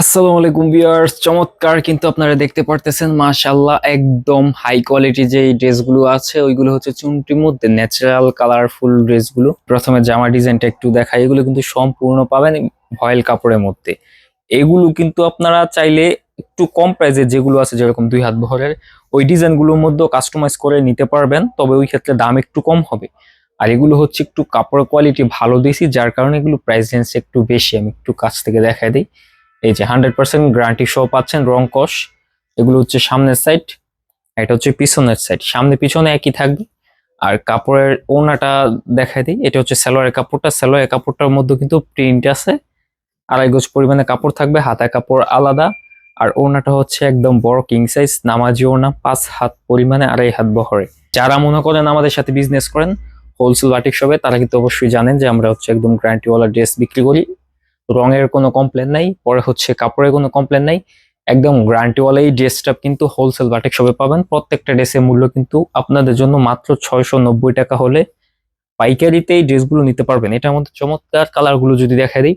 আসসালামু আলাইকুম ভিউয়ার্স, চমৎকার কিন্তু আপনারা দেখতে পারতেছেন, মাশাআল্লাহ একদম হাই কোয়ালিটি যে ড্রেসগুলো আছে, ওইগুলো হচ্ছে চুনটির মধ্যে ন্যাচারাল কালারফুল ড্রেসগুলো। প্রথমে জামা ডিজাইনটা একটু দেখাই, এগুলো কিন্তু সম্পূর্ণ পাবেন ভয়েল কাপড়ের মধ্যে। এগুলো কিন্তু আপনারা চাইলে একটু কম প্রাইসে যেগুলো আছে, যেরকম দুই হাত বহরের, ওই ডিজাইনগুলোর মধ্যেও কাস্টমাইজ করে নিতে পারবেন, তবে ওই ক্ষেত্রে দাম একটু কম হবে। আর এগুলো হচ্ছে একটু কাপড়ের কোয়ালিটি ভালো দিয়েছি যার কারণে এগুলো প্রাইস রেঞ্জ একটু বেশি, আমি একটু কাছ থেকে দেখাই দিই। এই যে হান্ড্রেড পার্সেন্ট গ্যারান্টি সহ পাচ্ছেন, রং কষ এগুলো হচ্ছে সামনের সাইড এটা হচ্ছে পিছনের সাইড সামনে পিছনে একই থাকবে। আর কাপড়ের ওনাটা দেখাই দিই, এটা হচ্ছে সালোয়ারের কাপড়টা, সালোয়ারের কাপড়টার মধ্যে কিন্তু প্রিন্ট আছে। আড়াই গজ পরিমাণে কাপড় থাকবে হাতা কাপড় আলাদা। আর ওনাটা হচ্ছে একদম বড় কিং সাইজ নামাজি ওনা, পাঁচ হাত পরিমাণে আড়াই হাত বহরে। যারা মনে করেন আমাদের সাথে বিজনেস করেন হোলসেল বাটিক শপে তারা কিন্তু অবশ্যই জানেন যে আমরা হচ্ছে একদম গ্যারান্টিওয়ালা ড্রেস বিক্রি করি। রঙের কোনো কমপ্লেন নাই, পরে হচ্ছে কাপড়ের কোনো কমপ্লেন নাই। একদম গ্যারান্টিওয়ালা এই ড্রেসটা কিন্তু হোলসেল বাটিক শপে পাবেন। প্রত্যেকটা ড্রেসের মূল্য কিন্তু আপনাদের জন্য মাত্র ছয়শো নব্বই টাকা হলে পাইকারিতে এই ড্রেসগুলো নিতে পারবেন। এটার মধ্যে চমৎকার কালারগুলো যদি দেখা দিই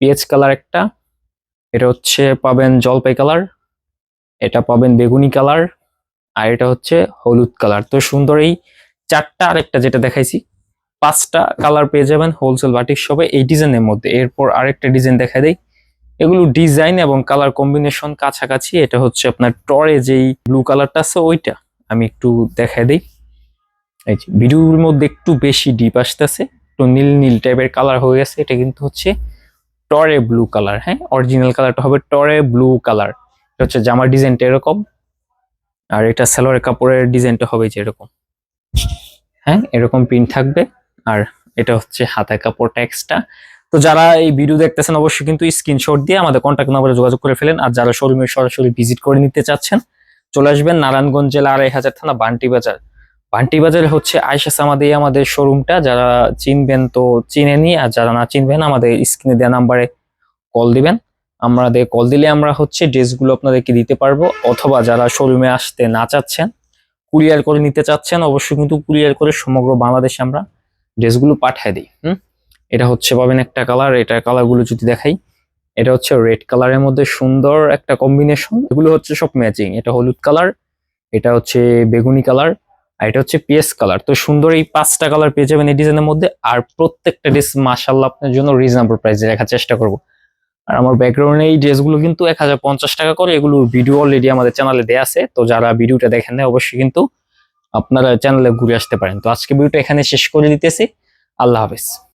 পিএচ কালার একটা, এটা হচ্ছে পাবেন জলপাই কালার এটা পাবেন বেগুনি কালার আর এটা হচ্ছে হলুদ কালার তো সুন্দর এই চারটা আরেকটা যেটা দেখাইছি পাঁচটা কালার পেয়ে যাবেন হোলসেল বাটিক শপে এই ডিজাইনের মধ্যে। এরপর আরেকটা ডিজাইন দেখা দেয় এগুলো ডিজাইন এবং কালার কম্বিনেশন কাছাকাছি। এটা হচ্ছে আপনার টরে যেই ব্লু কালারটা আছে ওইটা। আমি একটু দেখাই দিই। এই যে, ভিডিওর মধ্যে একটু বেশি ডিপ আসতেছে। একটু নীল নীল টাইপের কালার হয়ে গেছে। এটা কিন্তু হচ্ছে টরে ব্লু কালার হ্যাঁ? অরিজিনাল কালারটা হবে টরে ব্লু কালার এটা হচ্ছে জামার ডিজাইনটা এরকম। আর এটা সালোয়ারের কাপড়ের ডিজাইনটা হবে যে এরকম হ্যাঁ? এরকম প্রিন্ট থাকবে। আর এটা হচ্ছে হাতায় কাপড় ট্যাক্সটা। তো যারা এই ভিডিও দেখতেছেন, অবশ্যই কিন্তু স্ক্রিনশট দিয়ে আমাদের কন্ট্যাক্ট নাম্বারে যোগাযোগ করে ফেলেন। আর যারা শোরুমে সরাসরি ভিজিট করে নিতে চাচ্ছেন, চলে আসবেন নারায়ণগঞ্জ জেলা আড়াই হাজার থানা বান্টি বাজার। বান্টি বাজারে হচ্ছে আয়সা সামাদি আমাদের শোরুমটা যারা চিনবেন তো চিনেনি আর যারা না চিনবেন, আমাদের স্ক্রিনে দেওয়া নাম্বারে কল দিবেন। আমাদের কল দিলে আমরা হচ্ছে ড্রেসগুলো আপনাদেরকে দিতে পারব। অথবা যারা শোরুমে আসতে না চাচ্ছেন কুরিয়ার করে নিতে চাচ্ছেন, অবশ্যই কিন্তু কুরিয়ার করে সমগ্র বাংলাদেশে আমরা ড্রেসগুলো পাঠিয়ে দিই, হুম? এটা হচ্ছে, পাবেন একটা কালার এটা কালারগুলো যদি দেখাই, এটা হচ্ছে রেড কালারের মধ্যে সুন্দর একটা কম্বিনেশন এগুলো হচ্ছে সব ম্যাচিং এটা হলুদ কালার এটা হচ্ছে বেগুনি কালার আর এটা হচ্ছে পিএস কালার তো সুন্দর এই পাঁচটা কালার পেয়ে যাবেন এই ডিজাইনের মধ্যে, আর প্রত্যেকটা ড্রেস মাসাল্লাহ আপনার জন্য রিজনেবল প্রাইসে রাখার চেষ্টা করব। আর আমার ব্যাকগ্রাউন্ডে এই ড্রেসগুলো কিন্তু এক হাজার পঞ্চাশ টাকা করে, এগুলোর ভিডিও অলরেডি আমাদের চ্যানেলে দেওয়া আছে, তো যারা ভিডিওটা দেখেন না অবশ্যই কিন্তু আপনারা চ্যানেলে ঘুরে আসতে পারেন। তো আজকে ভিডিওটা এখানে শেষ করে দিতেছি। আল্লাহ হাফেজ।